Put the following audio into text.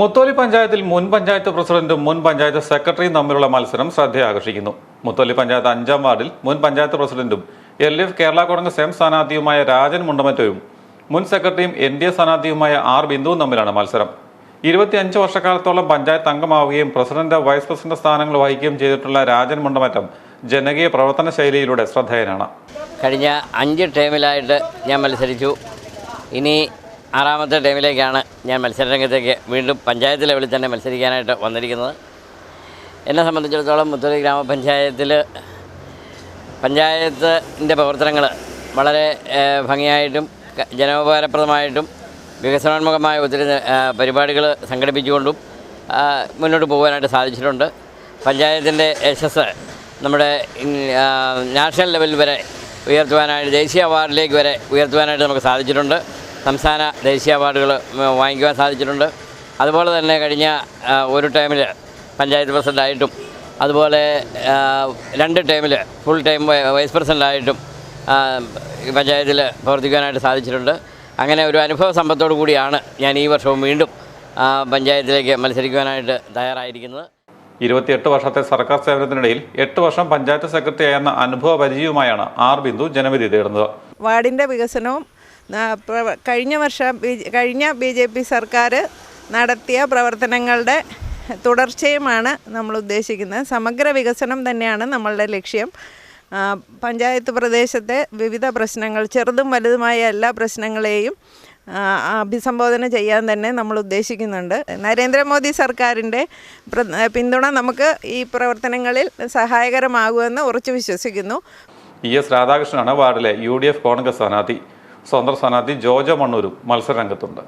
മുത്തോലി പഞ്ചായത്തിൽ മുൻ പഞ്ചായത്ത് പ്രസിഡന്റും മുൻ പഞ്ചായത്ത് സെക്രട്ടറിയും തമ്മിലുള്ള മത്സരം ശ്രദ്ധയാകർഷിക്കുന്നു. മുത്തോലി പഞ്ചായത്ത് അഞ്ചാം വാർഡിൽ മുൻ പഞ്ചായത്ത് പ്രസിഡന്റും L D F Kerala Congress M സ്ഥാനാർത്ഥിയുമായ Rajan മുണ്ടമറ്റവും മുൻ സെക്രട്ടറിയും എൻ ഡി എ സ്ഥാനാർത്ഥിയുമായ ആർ ബിന്ദുവും തമ്മിലാണ് മത്സരം. ഇരുപത്തിയഞ്ച് വർഷക്കാലത്തോളം പഞ്ചായത്ത് അംഗമാവുകയും പ്രസിഡന്റ് വൈസ് പ്രസിഡന്റ് സ്ഥാനങ്ങൾ വഹിക്കുകയും ചെയ്തിട്ടുള്ള രാജൻ മുണ്ടമറ്റം ജനകീയ പ്രവർത്തന ശൈലിയിലൂടെ ശ്രദ്ധേയനാണ്. കഴിഞ്ഞ അഞ്ച് ടേമിലായിട്ട് ഞാൻ മത്സരിച്ചു. ഇനി ആറാമത്തെ ടൈമിലേക്കാണ് ഞാൻ മത്സരരംഗത്തേക്ക് വീണ്ടും പഞ്ചായത്ത് ലെവലിൽ തന്നെ മത്സരിക്കാനായിട്ട് വന്നിരിക്കുന്നത്. എന്നെ സംബന്ധിച്ചിടത്തോളം മുത്തൂരി ഗ്രാമപഞ്ചായത്തിൽ പഞ്ചായത്തിന്റെ പ്രവർത്തനങ്ങൾ വളരെ ഭംഗിയായിട്ടും ജനോപകാരപ്രദമായിട്ടും വികസനോന്മുഖമായ ഒത്തിരി പരിപാടികൾ സംഘടിപ്പിച്ചുകൊണ്ടും മുന്നോട്ട് പോകാനായിട്ട് സാധിച്ചിട്ടുണ്ട്. പഞ്ചായത്തിന്റെ യശസ് നമ്മുടെ നാഷണൽ ലെവൽ വരെ ഉയർത്തുവാനായിട്ട് ദേശീയ അവാർഡിലേക്ക് വരെ ഉയർത്തുവാനായിട്ട് നമുക്ക് സാധിച്ചിട്ടുണ്ട്. സംസ്ഥാന ദേശീയ അവാർഡുകൾ വാങ്ങിക്കുവാൻ സാധിച്ചിട്ടുണ്ട്. അതുപോലെ തന്നെ കഴിഞ്ഞ ഒരു ടൈമിൽ പഞ്ചായത്ത് പ്രസിഡന്റായിട്ടും അതുപോലെ രണ്ട് ടൈമിൽ ഫുൾ ടൈം വൈസ് പ്രസിഡന്റായിട്ടും പഞ്ചായത്തിൽ പ്രവർത്തിക്കാനായിട്ട് സാധിച്ചിട്ടുണ്ട്. അങ്ങനെ ഒരു അനുഭവ സമ്പത്തോടു കൂടിയാണ് ഞാൻ ഈ വർഷവും വീണ്ടും പഞ്ചായത്തിലേക്ക് മത്സരിക്കുവാനായിട്ട് തയ്യാറായിരിക്കുന്നത്. ഇരുപത്തിയെട്ട് വർഷത്തെ സർക്കാർ സേവനത്തിനിടയിൽ എട്ട് വർഷം പഞ്ചായത്ത് സെക്രട്ടറി സെക്രട്ടറിയായെന്ന അനുഭവ പരിചയവുമായാണ് ആർ ബിന്ദു ജനവിധി തേടുന്നത്. വാർഡിന്റെ വികസനവും കഴിഞ്ഞ വർഷം കഴിഞ്ഞ ബി ജെ പി സർക്കാർ നടത്തിയ പ്രവർത്തനങ്ങളുടെ തുടർച്ചയുമാണ് നമ്മൾ ഉദ്ദേശിക്കുന്നത്. സമഗ്ര വികസനം തന്നെയാണ് നമ്മളുടെ ലക്ഷ്യം. പഞ്ചായത്ത് പ്രദേശത്തെ വിവിധ പ്രശ്നങ്ങൾ ചെറുതും വലുതുമായ എല്ലാ പ്രശ്നങ്ങളെയും അഭിസംബോധന ചെയ്യാൻ തന്നെ നമ്മൾ ഉദ്ദേശിക്കുന്നുണ്ട്. നരേന്ദ്രമോദി സർക്കാരിന്റെ പിന്തുണ നമുക്ക് ഈ പ്രവർത്തനങ്ങളിൽ സഹായകരമാകുമെന്ന് ഉറച്ചു വിശ്വസിക്കുന്നു. ഇ എസ് രാധാകൃഷ്ണനാണ് വാർഡിലെ യു ഡി എഫ് കോൺഗ്രസ് സ്ഥാനാർത്ഥി. സ്വതന്ത്ര സ്ഥാനാർത്ഥി ജോജോ മണ്ണൂരും മത്സരരംഗത്തുണ്ട്.